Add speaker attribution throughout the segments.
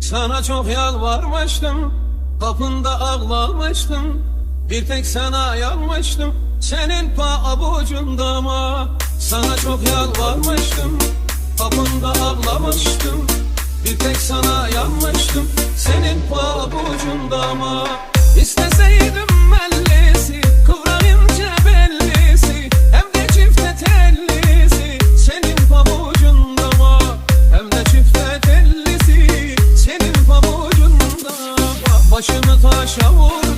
Speaker 1: Sana çok yalvarmıştım Kapında ağlamıştım. Bir tek sana yanmıştım Senin pabucunda ama Sana çok yalvarmıştım. Kapında ağlamıştım Bir tek sana yanmıştım Senin pabucunda ama. İsteseydin başa vurma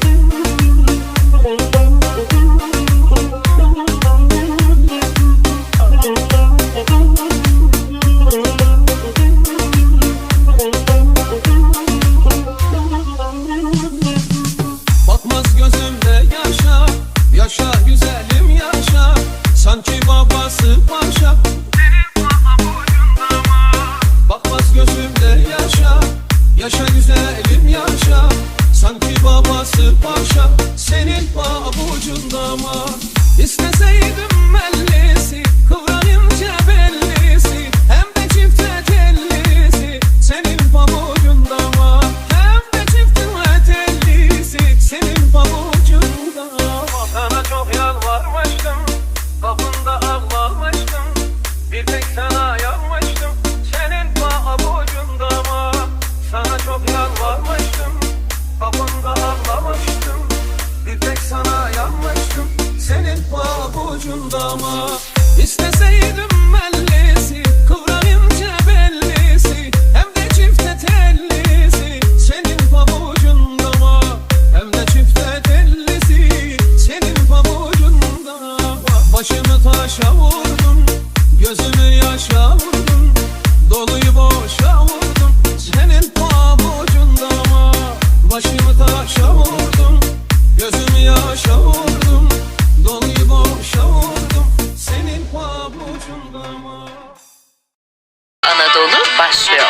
Speaker 1: Babası paşa senin babucunda mı? İsteseydim İsteseydim bellisi Kıvranın cebellisi Hem de çifte Senin pabucunda mı? Hem de çifte Senin pabucunda mı? Başımı taşa vur
Speaker 2: dolu başlıyor.